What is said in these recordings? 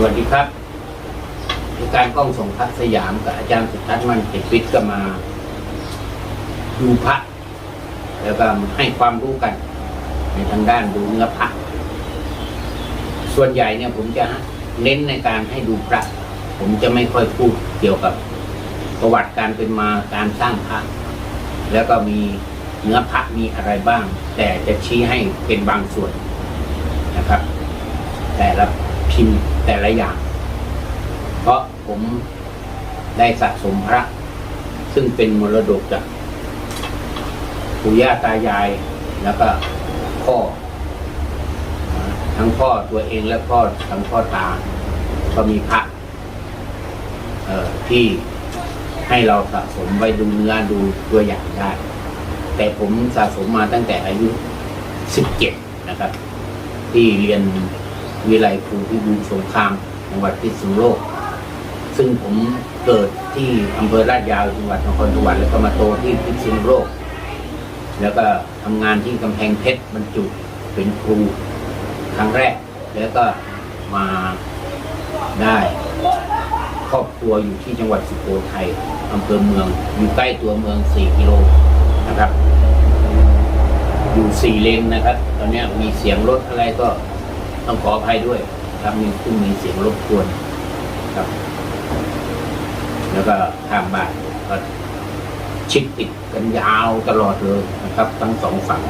สวัสดีครับดูการกล้องส่งพระสยามกับอาจารย์สุทัศน์มันเก็บวิทย์ก็มาดูพระแล้วก็ให้ความรู้กัน ในทางด้านดูเนื้อพระส่วนใหญ่เนี่ยผมจะเน้นในการให้ดูพระ ผมจะไม่ค่อยพูดเกี่ยวกับประวัติการเป็นมาการสร้างพระแล้วก็มีเนื้อพระมีอะไรบ้าง แต่จะชี้ให้เป็นบางส่วนนะครับ แต่ละิมพ์แต่ละอย่าง เพราะผมได้สะสมพระ ซึ่งเป็นมรดกจากปู่ย่าตายายแล้วก็พ่อ ทั้งพ่อตัวเองและพ่อทั้งพ่อตา ก็มีพระเออที่ให้เราสะสมไว้ดูเนื้อดูตัวอย่างได้ แต่ผมสะสมมาตั้งแต่อายุสิบเจ็ดนะครับ ที่เรียน วิไลครูพิบูลสงครามจังหวัดพิษณุโลก ซึ่งผมเกิดที่อำเภอลาดยาวจังหวัดนครสวรรค์แล้วก็มาโตที่พิษณุโลก แล้วก็ทำงานที่กำแพงเพชรบรรจุเป็นครูครั้งแรก แล้วก็มาได้ครอบครัวอยู่ที่จังหวัดสุโขทัยอำเภอเมือง อยู่ใกล้ตัวเมือง 4 กิโลนะครับ อยู่สี่เลนนะครับ ตอนนี้มีเสียงรถอะไรก็ ต้องขออภัยด้วย ครับมีขึ้มีเสียงรบกวนครับ แล้วก็ทางบ้านก็ชิดติดกันยาวตลอดเลยนะครับ ทั้งสองฝั่ง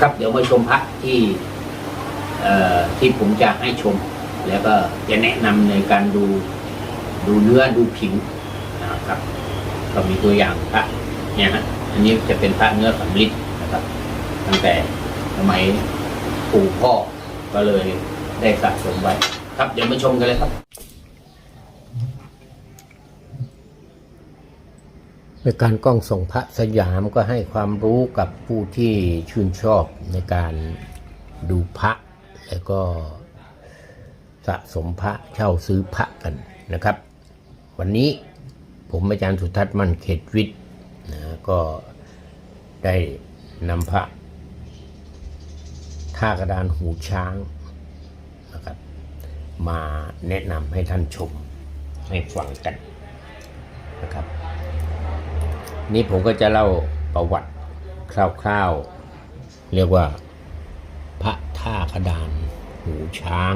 ครับเดี๋ยวมาชมพระที่ที่ผมจะให้ชม แล้วก็จะแนะนำในการดูดูเนื้อดูผิวนะครับ ก็มีตัวอย่างพระเนี่ยฮะอันนี้จะเป็นพระเนื้อสำลิดนะครับ ตั้งแต่สมัย ปู่พ่อก็เลยได้สะสมไว้ ครับเดี๋ยวมาชมกันเลยครับในการกล้องส่งพระสยามก็ให้ความรู้กับผู้ที่ชื่นชอบในการดูพระแล้วก็สะสมพระเช่าซื้อพระกันนะครับ วันนี้ผมอาจารย์สุทัศน์มันเขตวิทย์นะก็ได้นำพระ ท่ากระดานหูช้างนะครับ มาแนะนำให้ท่านชมให้ฟังกันนะครับ นี่ผมก็จะเล่าประวัติคร่าวๆ เรียกว่า พระท่ากระดานหูช้าง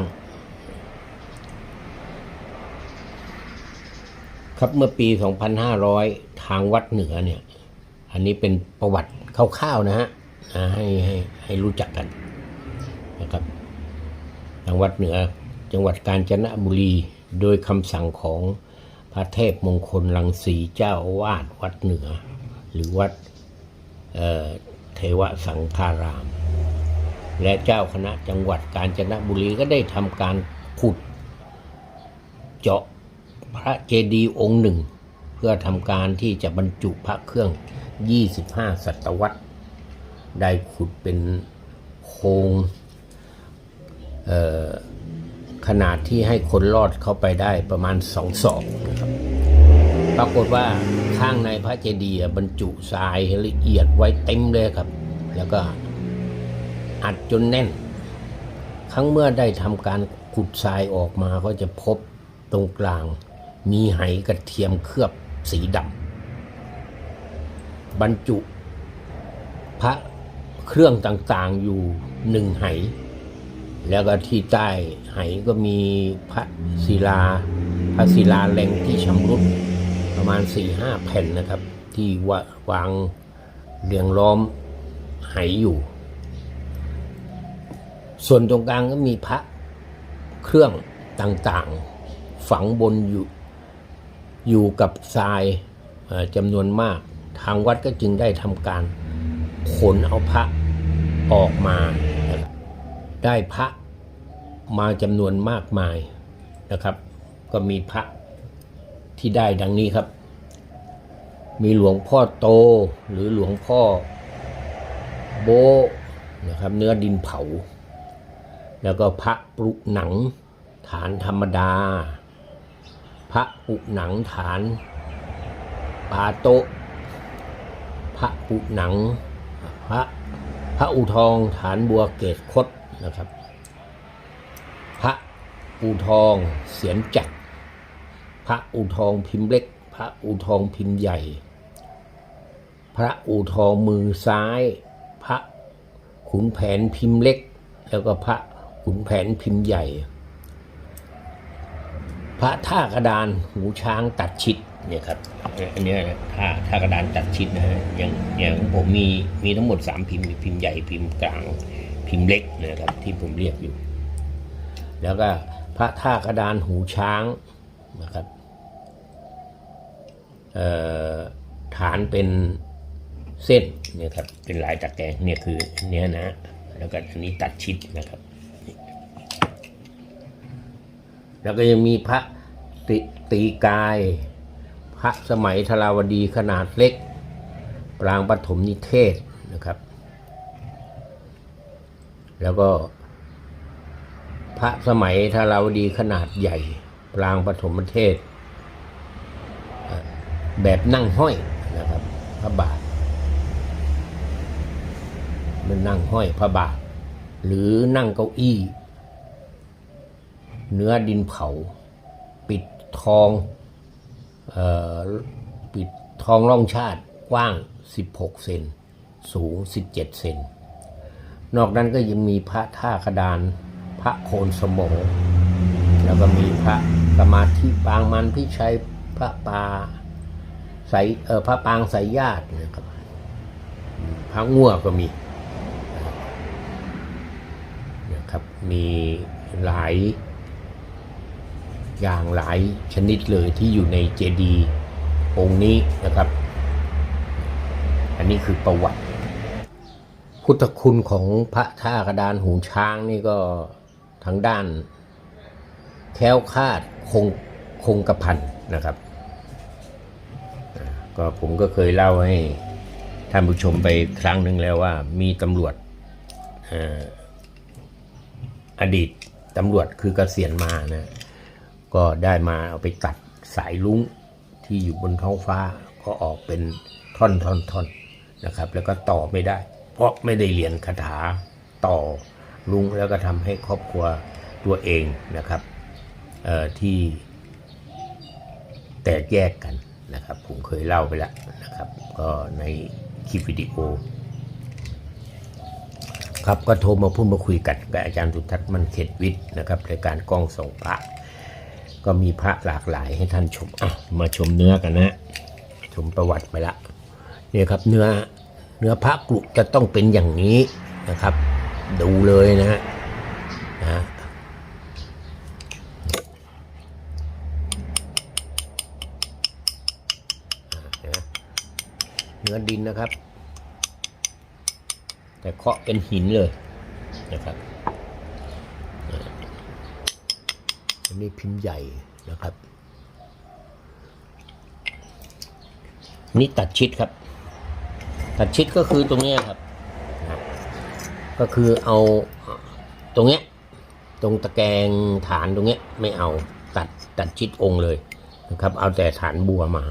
ครับเมื่อปี 2500 ทางวัดเหนือเนี่ย อันนี้เป็นประวัติคร่าวๆนะฮะให้ให้ให้รู้จักกัน นะครับทางวัดเหนือจังหวัดกาญจนบุรี โดยคำสั่งของพระเทพมงคลลังสีเจ้าอาวาสวัดเหนือ หรือวัดเเทวสังฆาราม และเจ้าคณะจังหวัดกาญจนบุรีก็ได้ทำการขุด เจาะพระเจดีย์องค์หนึ่ง เพื่อทำการที่จะบรรจุพระเครื่อง 25 ศตวรรษ ได้ขุดเป็นโครง ขนาดที่ให้คนรอดเข้าไปได้ประมาณสองศอกนะครับปรากฏว่าข้างในพระเจดีย์บรรจุทรายละเอียดไว้เต็มเลยครับ แล้วก็อัดจนแน่น ครั้งเมื่อได้ทำการขุดทรายออกมาก็จะพบตรงกลาง มีไหกระเทียมเคลือบสีดำบรรจุพระเครื่องต่างๆอยู่หนึ่งไห แล้วก็ที่ใต้ไหก็มีพระศิลา พระศิลาแรงที่ชำรุดประมาณสี่ห้าแผ่นนะครับ ที่วาวางเรียงล้อมไหอยู่ ส่วนตรงกลางก็มีพระเครื่องต่างๆ ฝังบนอยู่อยู่กับทรายจำนวนมาก ทางวัดก็จึงได้ทำการขนเอาพระออกมา ได้พระมาจำนวนมากมายนะครับ ก็มีพระที่ได้ดังนี้ครับ มีหลวงพ่อโตหรือหลวงพ่อโบนะครับเนื้อดินเผา แล้วก็พระปรุหนังฐานธรรมดา พระปุหนังฐานปาโตพระปุหนัง พระพระอุทองฐานบัวเกศคด นะครับ พระอูทองเสียนจักรพระอูทองพิมพ์เล็ก พระอูทองพิมพ์ใหญ่ พระอูทองมือซ้าย พระขุนแผนพิมพ์เล็ก แล้วก็พระขุนแผนพิมพ์ใหญ่ พระท่ากระดานหูช้างตัดชิดเนี่ยครับอันนี้ยนะท่าท่ากระดานตัดชิดนะฮะอย่างอย่างของผมมีมีทั้งหมดสามพิมพ์พิมพ์ใหญ่พิมพ์กลาง พิมพ์เล็กนะครับที่ผมเรียกอยู่ แล้วก็พระท่ากระดานหูช้างนะครับฐานเป็นเส้นเนี่ยครับเป็นลายตะแกรงเนี่ยคือเนี้ยนะ แล้วก็อันนี้ตัดชิดนะครับ แล้วก็ยังมีพระตตีกาย พระสมัยธราวดีขนาดเล็ก ปรางปฐมนิเทศนะครับ แล้วก็ พระสมัยธาเราวดีขนาดใหญ่ปรางปฐมเทศ แบบนั่งห้อยนะครับ พระบาท มันนั่งห้อยพระบาท หรือนั่งเก้าอี้ เนื้อดินเผา ปิดทองเออปิดทองร่องชาติกว้าง 16 เซนสูง 17 เซน นอกนั้นก็ยังมีพระท่ากระดาน พระโคนสมองแล้วก็มีพระสมาธิปางมันพิชัยพระปาใสเออพระปางสายญาตินะครับพระงัวก็มีนะครับมีหลายอย่างหลายชนิดเลยที่อยู่ในเจดีย์องค์นี้นะครับ อันนี้คือประวัติ พุทธคุณของพระท่ากระดานหูช้างนี่ก็ทางด้าน แค้วคาดคงคงกระพันนะครับ ก็ผมก็เคยเล่าให้ท่านผู้ชมไปครั้งหนึ่งแล้วว่ามีตำรวจอดีตตำรวจคือเกษียณมานะก็ได้มาเอาไปตัดสายลุ้งที่อยู่บนท้องฟ้าก็ออกเป็นท่อนท่อนท่อนนะครับ แล้วก็ต่อไม่ได้ เพราะไม่ได้เรียนคาถาต่อลุงแล้วก็ทำให้ครอบครัวตัวเองนะครับที่แตกแยกกันนะครับ ผมเคยเล่าไปแล้วนะครับ ก็ในคลิปวิดีโอ ครับก็โทรมาพูดมาคุยกันกับอาจารย์สุทัศน์มันเขตวิทย์นะครับรายการกล้องส่องพระ ก็มีพระหลากหลายให้ท่านชมอะมาชมเนื้อกันนะ ชมประวัติไปละเนี่ยครับเนื้อ นื้อพระกรุจะต้องเป็นอย่างนี้นะครับ ดูเลยนะฮะนะเนื้อดินนะครับ แต่เคาะเป็นหินเลยนะครับอันนี้พิมพ์ใหญ่นะครับ นี่ตัดชิดครับ ตัดชิดก็คือตรงนี้ครับ ก็คือเอาตรงเนี้ยตรงตะแกรงฐานตรงเนี้ยไม่เอาตัดตัดชิดองค์เลยนะครับ เอาแต่ฐานบัวมา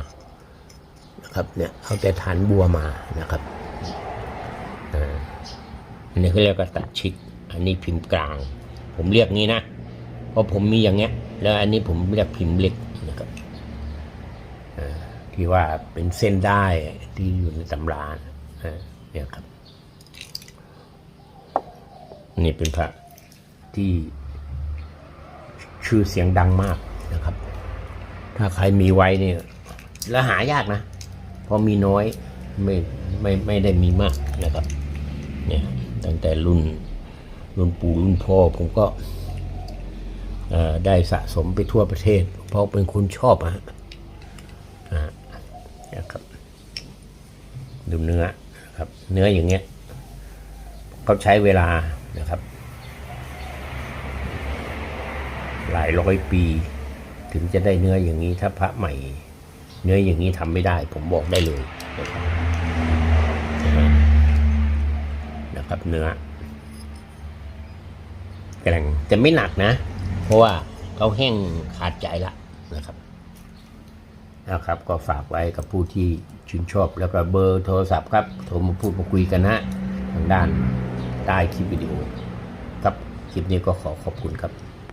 นะครับเนี่ยเอาแต่ฐานบัวมานะครับอันนี้เขาเรียกว่าตัดชิด อันนี้พิมพ์กลาง ผมเรียกงี้นะเพราะผมมีอย่างเงี้ย แล้วอันนี้ผมเรียกพิมพ์เล็กนะครับที่ว่าเป็นเส้นได้ที่อยู่ในตำราอ่า เนี่ยครับ นี่เป็นพระที่ชื่อเสียงดังมากนะครับ ถ้าใครมีไว้เนี่ยแล้วหายากนะ เพราะมีน้อยไม่ไม่ไม่ได้มีมากนะครับ เนี่ยตั้งแต่รุ่นรุ่นปู่รุ่นพ่อผมก็ได้สะสมไปทั่วประเทศ เพราะเป็นคนชอบอะฮะนะครับดูเนื้อ ครับ เนื้ออย่างเงี้ยเขาใช้เวลานะครับ หลายร้อยปี ถึงจะได้เนื้ออย่างนี้ถ้าพระใหม่ เนื้ออย่างนี้ทำไม่ได้ ผมบอกได้เลยนะครับนะครับเนื้อแกร่งแต่ไม่หนักนะ เพราะว่าเขาแห้งขาดใจละนะครับ นะครับ ก็ฝากไว้กับผู้ที่ชื่นชอบ แล้วก็เบอร์โทรศัพท์ครับโทรมาพูดมาคุยกันนะทางด้านใต้คลิปวิดีโอ ครับคลิปนี้ก็ขอขอบคุณครับ